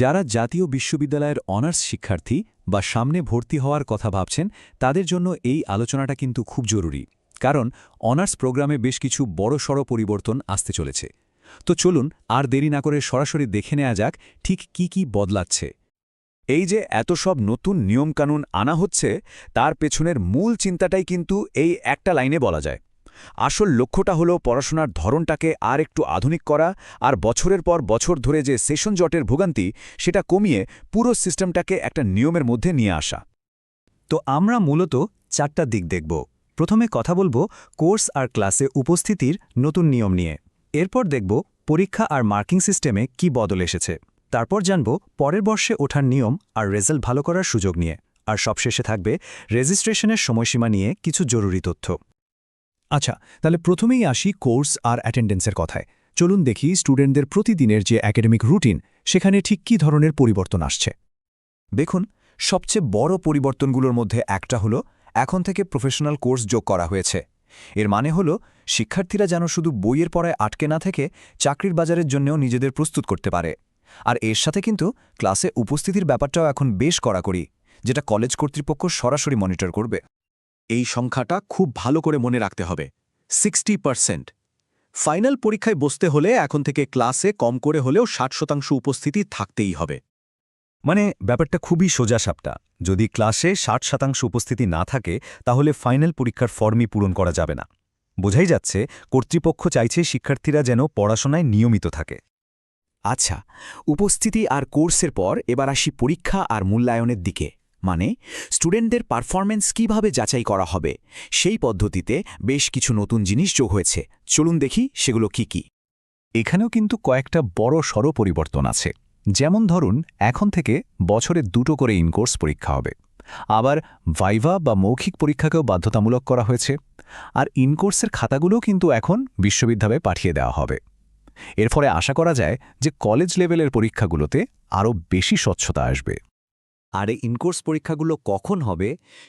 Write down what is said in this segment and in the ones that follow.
যারা জাতীয় বিশ্ববিদ্যালয়ের অনার্স শিক্ষার্থী বা সামনে ভর্তি হওয়ার কথা ভাবছেন, তাদের জন্য এই আলোচনাটা কিন্তু খুব জরুরি। কারণ অনার্স প্রোগ্রামে বেশ কিছু বড়সড় পরিবর্তন আসতে চলেছে। তো চলুন আর দেরি না করে সরাসরি দেখে নেওয়া যাক ঠিক কি কি বদলাচ্ছে। এই যে এত সব নতুন নিয়মকানুন আনা হচ্ছে, তার পেছনের মূল চিন্তাটাই কিন্তু এই একটা লাইনে বলা যায়। আসল লক্ষ্যটা হলো পড়াশোনার ধরনটাকে আর একটু আধুনিক করা আর বছরের পর বছর ধরে যে সেশন জটের ভোগান্তি, সেটা কমিয়ে পুরো সিস্টেমটাকে একটা নিয়মের মধ্যে নিয়ে আসা। তো আমরা মূলত চারটা দিক দেখব। প্রথমে কথা বলব কোর্স আর ক্লাসে উপস্থিতির নতুন নিয়ম নিয়ে। এরপর দেখব পরীক্ষা আর মার্কিং সিস্টেমে কি বদল এসেছে। তারপর জানব পরের বর্ষে ওঠার নিয়ম আর রেজাল্ট ভালো করার সুযোগ নিয়ে। আর সবশেষে থাকবে রেজিস্ট্রেশনের সময়সীমা নিয়ে কিছু জরুরি তথ্য। আচ্ছা তাহলে প্রথমেই আসি কোর্স আর অ্যাটেন্ডেন্সের কথায়। চলুন দেখি স্টুডেন্টদের প্রতিদিনের যে একাডেমিক রুটিন, সেখানে ঠিক কী ধরনের পরিবর্তন আসছে। দেখুন, সবচেয়ে বড় পরিবর্তনগুলোর মধ্যে একটা হলো, এখন থেকে প্রফেশনাল কোর্স যোগ করা হয়েছে। এর মানে হল, শিক্ষার্থীরা যেন শুধু বইয়ের পড়ায় আটকে না থেকে চাকরির বাজারের জন্যও নিজেদের প্রস্তুত করতে পারে। আর এর সাথে কিন্তু ক্লাসে উপস্থিতির ব্যাপারটাও এখন বেশ কড়াকড়ি, যেটা কলেজ কর্তৃপক্ষ সরাসরি মনিটর করবে। এই সংখ্যাটা খুব ভালো করে মনে রাখতে হবে। Sixty percent. ফাইনাল পরীক্ষায় বসতে হলে এখন থেকে ক্লাসে কম করে হলেও ষাট শতাংশ উপস্থিতি থাকতেই হবে। মানে ব্যাপারটা খুবই সোজাসাপটা যদি ক্লাসে ষাট শতাংশ উপস্থিতি না থাকে, তাহলে ফাইনাল পরীক্ষার ফর্মই পূরণ করা যাবে না। বোঝাই যাচ্ছে, কর্তৃপক্ষ চাইছে শিক্ষার্থীরা যেন পড়াশোনায় নিয়মিত থাকে। আচ্ছা উপস্থিতি আর কোর্সের পর এবার আসি পরীক্ষা আর মূল্যায়নের দিকে। মানে স্টুডেন্টদের পারফরম্যান্স কীভাবে যাচাই করা হবে, সেই পদ্ধতিতে বেশ কিছু নতুন জিনিস যোগ হয়েছে। চলুন দেখি সেগুলো কি কি। এখানেও কিন্তু কয়েকটা বড় সড় পরিবর্তন আছে। যেমন ধরুন, এখন থেকে বছরে দুটো করে ইনকোর্স পরীক্ষা হবে। আবার ভাইভা বা মৌখিক পরীক্ষাকেও বাধ্যতামূলক করা হয়েছে। আর ইনকোর্সের খাতাগুলোও কিন্তু এখন বিশ্ববিদ্যালয়ে পাঠিয়ে দেওয়া হবে। এর ফলে আশা করা যায় যে কলেজ লেভেলের পরীক্ষাগুলোতে আরও বেশি স্বচ্ছতা আসবে। আর এই ইনকোর্স পরীক্ষাগুলো কখন হবে,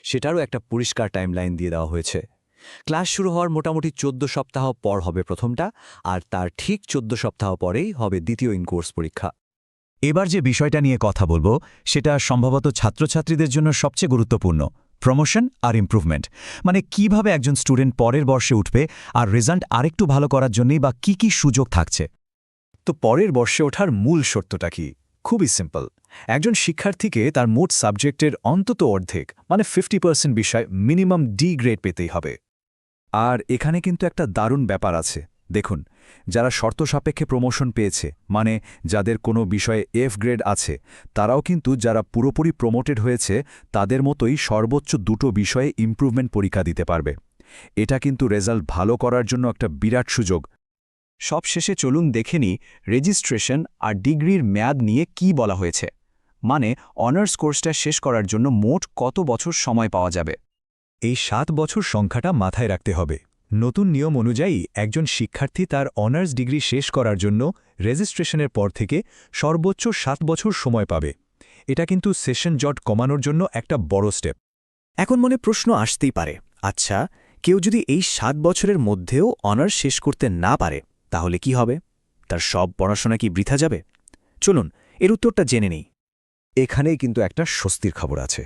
সেটারও একটা পরিষ্কার টাইমলাইন দিয়ে দেওয়া হয়েছে। ক্লাস শুরু হওয়ার মোটামুটি চোদ্দ সপ্তাহ পর হবে প্রথমটা, আর তার ঠিক চোদ্দ সপ্তাহ পরেই হবে দ্বিতীয় ইনকোর্স পরীক্ষা। এবার যে বিষয়টা নিয়ে কথা বলব, সেটা সম্ভবত ছাত্রছাত্রীদের জন্য সবচেয়ে গুরুত্বপূর্ণ প্রমোশন আর ইমপ্রুভমেন্ট মানে কীভাবে একজন স্টুডেন্ট পরের বর্ষে উঠবে, আর রেজাল্ট আরেকটু ভালো করার জন্যই বা কি কি সুযোগ থাকছে? তো পরের বর্ষে ওঠার মূল শর্তটা কি? খুবই সিম্পল একজন শিক্ষার্থীকে তার মোট সাবজেক্টের অন্তত অর্ধেক মানে ফিফটি পার্সেন্ট বিষয় মিনিমাম ডি গ্রেড পেতেই হবে। আর এখানে কিন্তু একটা দারুণ ব্যাপার আছে। দেখুন, যারা শর্ত সাপেক্ষে প্রমোশন পেয়েছে মানে যাদের কোনো বিষয়ে এফ গ্রেড আছে, তারাও কিন্তু যারা পুরোপুরি প্রমোটেড হয়েছে, তাদের মতোই সর্বোচ্চ দুটো বিষয়ে ইমপ্রুভমেন্ট পরীক্ষা দিতে পারবে। এটা কিন্তু রেজাল্ট ভালো করার জন্য একটা বিরাট সুযোগ। সব শেষে চলুন দেখে নিই রেজিস্ট্রেশন আর ডিগ্রির মেয়াদ নিয়ে কি বলা হয়েছে। মানে অনার্স কোর্সটা শেষ করার জন্য মোট কত বছর সময় পাওয়া যাবে? এই সাত বছর সংখ্যাটা মাথায় রাখতে হবে। নতুন নিয়ম অনুযায়ী একজন শিক্ষার্থী তার অনার্স ডিগ্রি শেষ করার জন্য রেজিস্ট্রেশনের পর থেকে সর্বোচ্চ সাত বছর সময় পাবে। এটা কিন্তু সেশন জট কমানোর জন্য একটা বড় স্টেপ এখন মনে প্রশ্ন আসতেই পারে আচ্ছা কেউ যদি এই সাত বছরের মধ্যেও অনার্স শেষ করতে না পারে তাহলে কি হবে? তার সব পড়াশোনা কি বৃথা যাবে? চলুন, এর উত্তরটা জেনে নেই। এখানেই কিন্তু একটা স্বস্তির খবর আছে।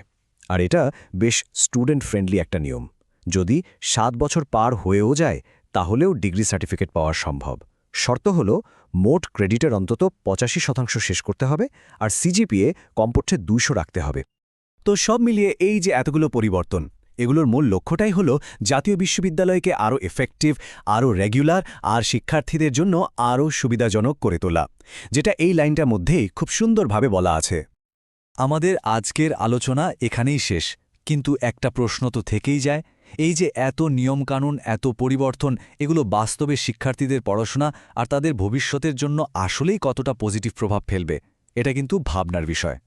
আর এটা বেশ স্টুডেন্ট ফ্রেন্ডলি একটা নিয়ম। যদি সাত বছর পার হয়েও যায়, তাহলেও ডিগ্রি সার্টিফিকেট পাওয়া সম্ভব। শর্ত হল, মোট ক্রেডিটের অন্তত পঁচাশি শতাংশ শেষ করতে হবে, আর সিজিপিএ কমপক্ষে দুইশো রাখতে হবে। তো সব মিলিয়ে এই যে এতগুলো পরিবর্তন এগুলোর মূল লক্ষ্যটাই হল জাতীয় বিশ্ববিদ্যালয়কে আরও এফেক্টিভ আরও রেগুলার আর শিক্ষার্থীদের জন্য আরও সুবিধাজনক করে তোলা। যেটা এই লাইনটার মধ্যেই খুব সুন্দরভাবে বলা আছে। আমাদের আজকের আলোচনা এখানেই শেষ। কিন্তু একটা প্রশ্ন তো থেকেই যায়। এই যে এত নিয়মকানুন, এত পরিবর্তন, এগুলো বাস্তবে শিক্ষার্থীদের পড়াশোনা আর তাদের ভবিষ্যতের জন্য আসলেই কতটা পজিটিভ প্রভাব ফেলবে, এটা কিন্তু ভাবনার বিষয়।